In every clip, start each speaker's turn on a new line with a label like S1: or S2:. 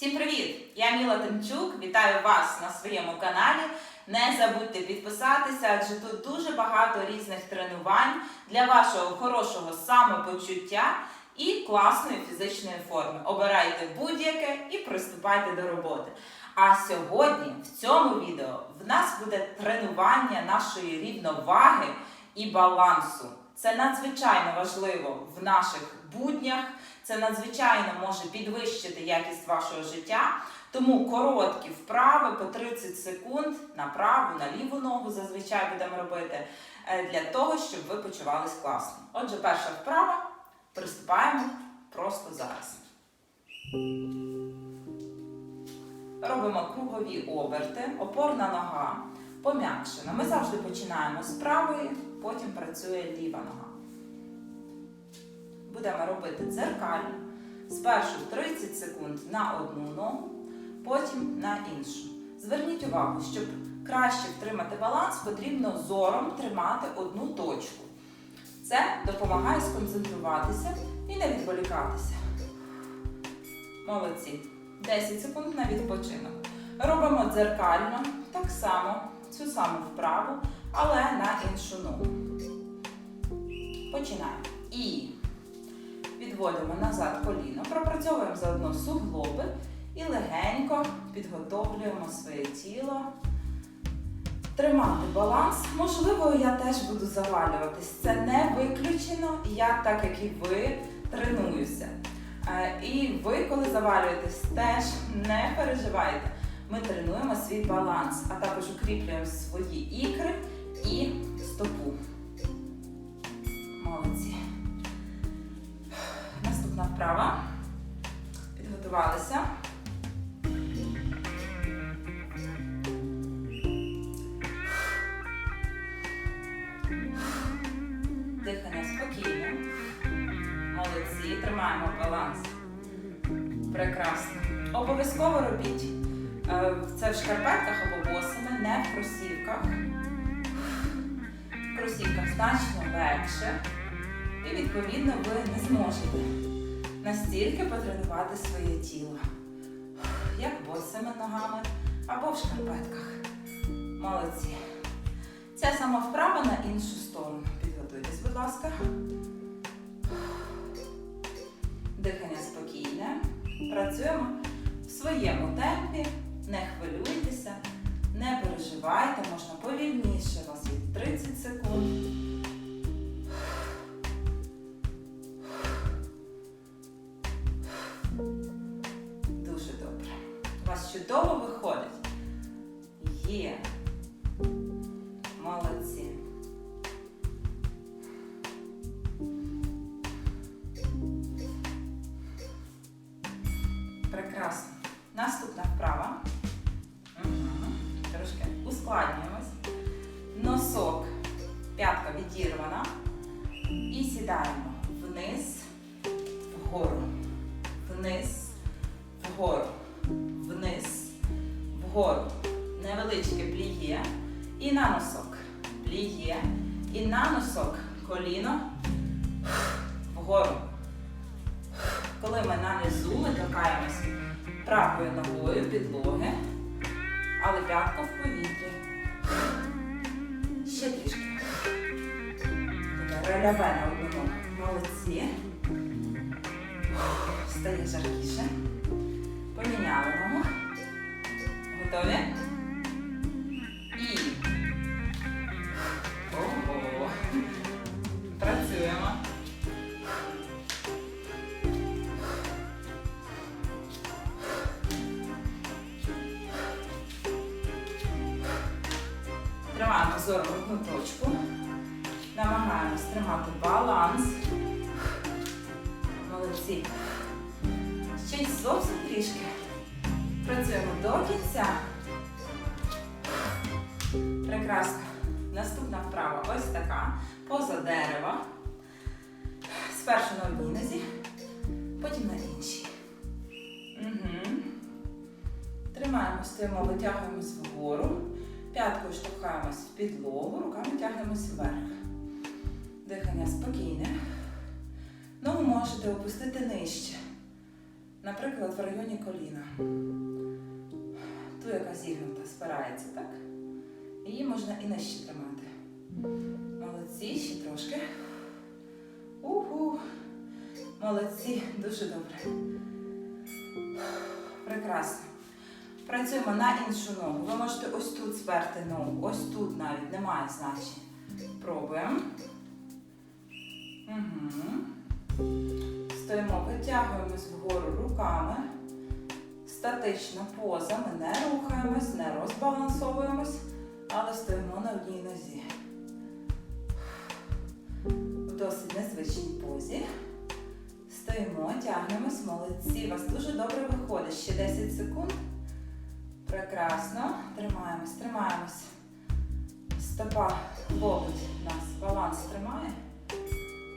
S1: Всім привіт! Я Міла Тимчук. Вітаю вас на своєму каналі. Не забудьте підписатися, адже тут дуже багато різних тренувань для вашого хорошого самопочуття і класної фізичної форми. Обирайте будь-яке і приступайте до роботи. А сьогодні в цьому відео в нас буде тренування нашої рівноваги і балансу. Це надзвичайно важливо в наших буднях. Це надзвичайно може підвищити якість вашого життя. Тому короткі вправи по 30 секунд на праву, на ліву ногу зазвичай будемо робити е, для того, щоб ви почувались класно. Отже, перша вправа. Приступаємо просто зараз. Робимо кругові оберти, опорна нога пом'якшена. Ми завжди починаємо з правої, потім працює ліва нога. Будемо робити дзеркально. Спершу 30 секунд на одну ногу, потім на іншу. Зверніть увагу, щоб краще втримати баланс, потрібно зором тримати одну точку. Це допомагає сконцентруватися і не відволікатися. Молодці. 10 секунд на відпочинок. Робимо дзеркально, так само, цю саму вправу, але на іншу ногу. Починаємо. І Підводимо назад коліно, пропрацьовуємо заодно суглоби і легенько підготовлюємо своє тіло. Тримати баланс. Можливо, я теж буду завалюватись. Це не виключено. Я, так як і ви, тренуюся. Е, І ви, коли завалюєтесь, теж не переживайте. Ми тренуємо свій баланс, а також укріплюємо свої ікри і стопу. Підготувалися. Дихання спокійне. Молодці. Тримаємо баланс. Прекрасно. Обов'язково робіть е, це в шкарпетках або босими, не в кросівках. В кросівках значно легше. І відповідно ви не зможете настільки потренувати своє тіло, як босими ногами або в шкарпетках. Молодці. Ця сама вправа на іншу сторону. Підготуйтесь, будь ласка. Дихання спокійне. Працюємо в своєму темпі. Не хвилюйтеся, не переживайте, можна повільніше у вас від 30 секунд. Ускладнюємось. Носок, п'ятка відірвана. І сідаємо вниз, вгору вниз, вгору, вниз, вгору. Невеличке пліє. І на носок. Пліє. І на носок. Коліно. Вгору. Коли ми на низу, ми торкаємось правою ногою підлоги, але п'ятка в повітрі. Ще трішки. Тепер ногу. Молодці. Стає жаркіше. Поміняли ногу. Готові? І. Одну точку. Намагаємось тримати баланс. Молодці. Ще й зовсім трішки. Працюємо до кінця. Прекрасно. Наступна вправа ось така. Поза дерева. Спершу на одній нозі, потім на іншій. Угу. Тримаємо, стоїмо, витягуємось вгору. П'яткою штовхаємось в підлогу, руками тягнемось вверх. Дихання спокійне. Ногу можете опустити нижче. Наприклад, в районі коліна. Ту, яка зігнута, спирається, так? Її можна і нижче тримати. Молодці, ще трошки. Уху. Молодці, дуже добре. Прекрасно. Працюємо на іншу ногу. Ви можете ось тут сперти ногу, ось тут навіть немає значення. Пробуємо. Угу. Стоїмо, витягуємось вгору руками. Статична поза. Ми не рухаємось, не розбалансовуємось, але стоїмо на одній нозі. В досить незвичній позі. Стоїмо, тягнемось, молодці. У вас дуже добре виходить. Ще 10 секунд. Прекрасно. Тримаємось, тримаємось. Стопа локоть нас баланс тримає.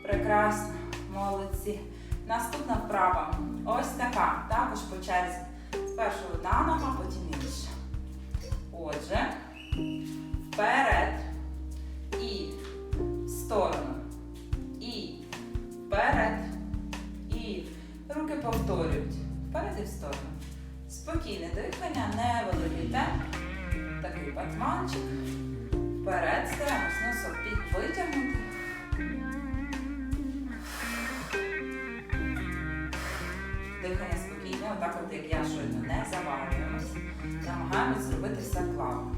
S1: Прекрасно. Молодці. Наступна вправа. Ось така. Також по черзі. Спершу одна нога, потім інша. Отже, вперед. І в сторону. І вперед. І руки повторюють. Вперед і в сторону. Спокійне дихання, невеликий темп. Такий батманчик. Вперед стараємось носок під витягнути. Дихання спокійне, отак от як я щойно не завалюємось. Намагаємось зробити все плавно.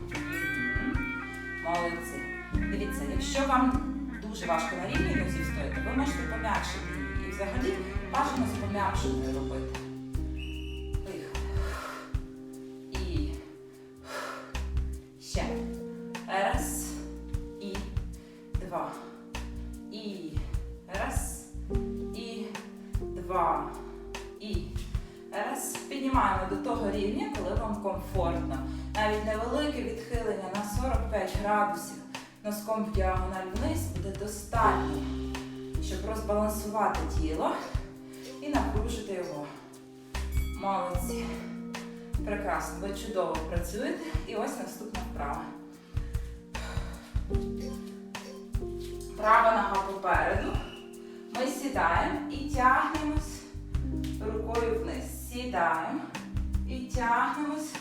S1: Молодці. Дивіться, якщо вам дуже важко на рівній нозі стоїти, ви можете пом'якшити її. І взагалі бажано з пом'якшеною робити. Невелике відхилення на 45 градусів носком в діагональ вниз буде достатньо, щоб розбалансувати тіло і напружити його. Молодці. Прекрасно, ви чудово працюєте. І ось наступна вправа. Права нога попереду. Ми сідаємо і тягнемось рукою вниз. Сідаємо і тягнемось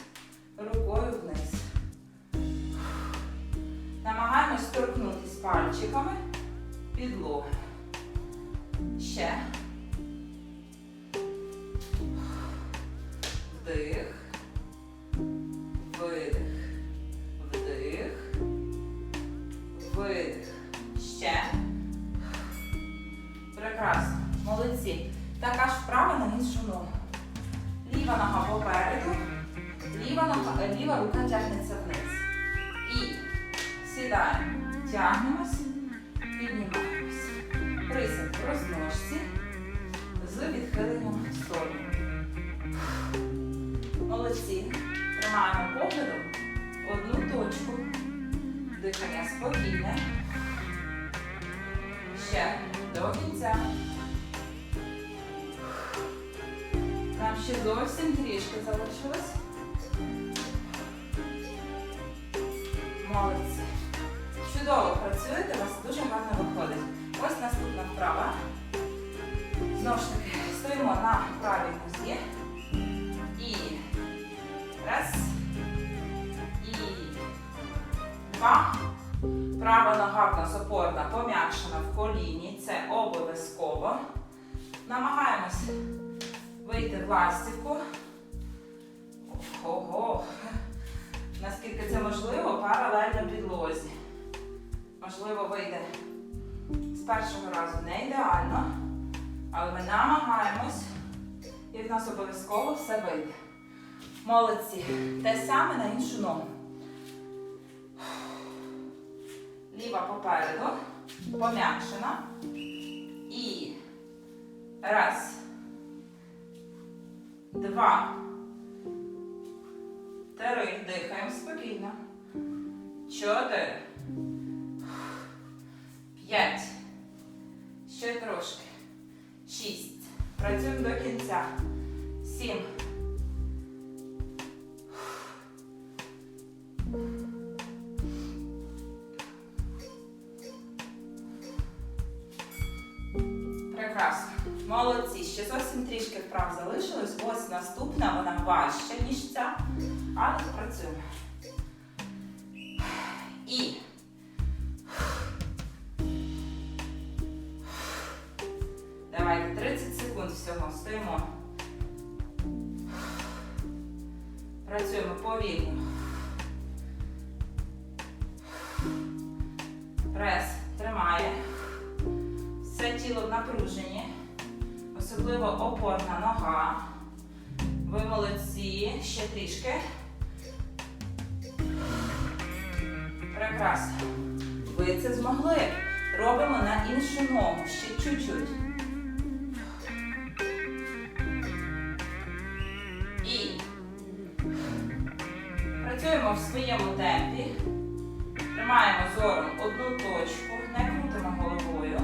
S1: пальчиками підлоги. Ще. Вдих. Видих. Вдих. Видих. Ще. Прекрасно. Молодці. Така ж вправа на іншу ногу. Ліва нога попереду. Ліва, нога, ліва рука тягнеться вниз. І сідаємо. Тягнемось. Піднімаємось. Присядь в розножці з відхиленням в сторону. Молодці. Тримаємо поглядом одну точку. Дихання спокійне. Ще до кінця. Нам ще зовсім трішки залишилось. Молодці. Чудово працюєте, у вас дуже гарно виходить. Ось наступна вправа. Знову ж таки, стоїмо на правій нозі. І раз. І два. Права нога в нас опорна, пом'якшена в коліні. Це обов'язково. Намагаємось вийти в ластівку. Ого! Наскільки це можливо, паралельно підлозі. Можливо, вийде з першого разу не ідеально, але ми намагаємось і в нас обов'язково все вийде. Молодці. Те саме на іншу ногу. Ліва попереду, пом'якшена. І раз, два, три. Дихаємо спокійно. Чотири. П'ять. Ще трошки. Шість. Працюємо до кінця. Сім. Прекрасно. Молодці. ще зовсім трішки вправ залишилось. Ось наступна, вона важча, ніж ця. Але працюємо. Прес тримає. Все тіло в напруженні. Особливо опорна нога. Ви молодці. Ще трішки. Прекрасно. Ви це змогли. Робимо на іншу ногу. Ще чуть-чуть. І працюємо в своєму темпі. Тримаємо зором одну точку, не крутимо головою.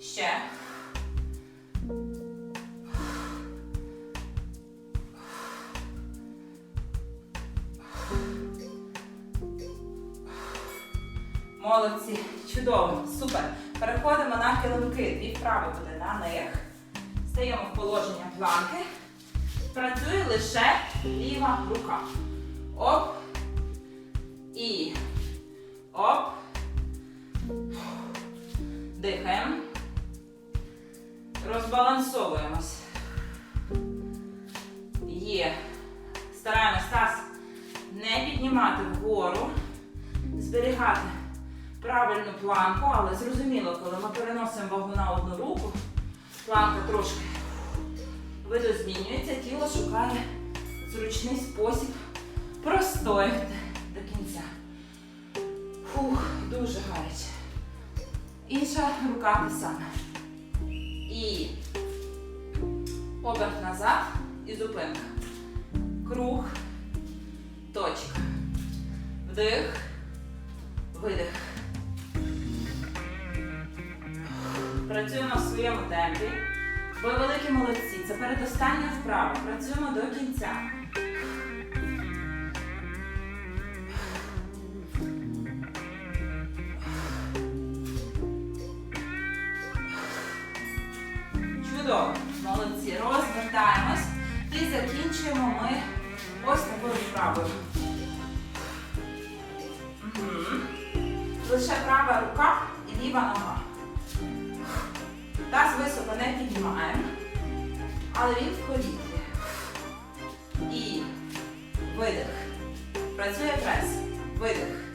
S1: Ще. Молодці, чудово, супер. Переходимо на килимки. Дві вправи буде на них. Стаємо в положення планки. Працює лише ліва рука. Оп. І. Оп. Дихаємо. Розбалансовуємось. Є. Стараємось таз не піднімати вгору. Зберігати правильну планку, але зрозуміло, коли ми переносимо вагу на одну руку, планка трошки видозмінюється, тіло шукає зручний спосіб простояти до кінця. Фух, дуже гаряче. Інша рука те саме. І оберт назад і зупинка. Круг, точка. Вдих, видих. Працюємо в своєму темпі. Ви великі молодці. Це передостання вправа. Працюємо до кінця. Чудово. Молодці. Розвертаємось і закінчуємо ми ось такою вправою. Лише права рука і ліва нога. Таз високо не піднімаємо, але він в повітрі. І видих. Працює прес. Видих.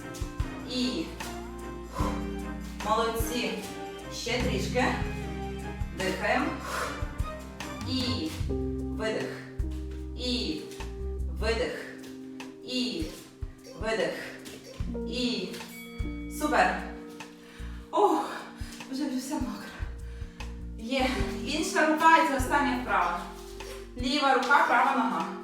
S1: І молодці. Ще трішки. Дихаємо. І видих. І видих. І видих. І супер. Це вправа. Ліва рука, права нога.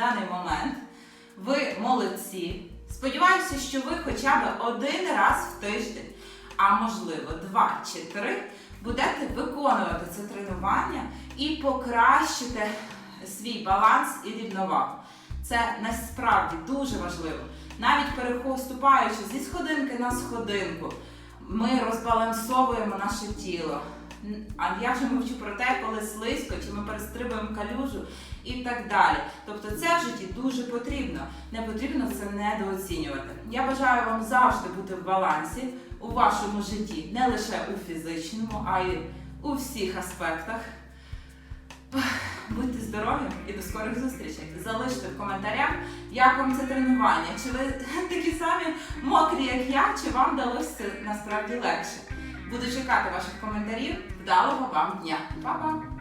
S1: Даний момент. Ви молодці. Сподіваюся, що ви хоча б один раз в тиждень, а можливо два чи три, будете виконувати це тренування і покращите свій баланс і рівновагу. Це насправді дуже важливо. Навіть переступаючи зі сходинки на сходинку, ми розбалансовуємо наше тіло. А я вже мовчу про те, коли слизько, чи ми перестрибуємо калюжу і так далі. Тобто це в житті дуже потрібно. Не потрібно це недооцінювати. Я бажаю вам завжди бути в балансі у вашому житті, не лише у фізичному, а й у всіх аспектах. Будьте здорові і до скорих зустрічей. Залиште в коментарях, як вам це тренування. Чи ви такі самі мокрі, як я, чи вам вдалося це насправді легше. Буду чекати ваших коментарів. Вдалого вам дня. Па-па!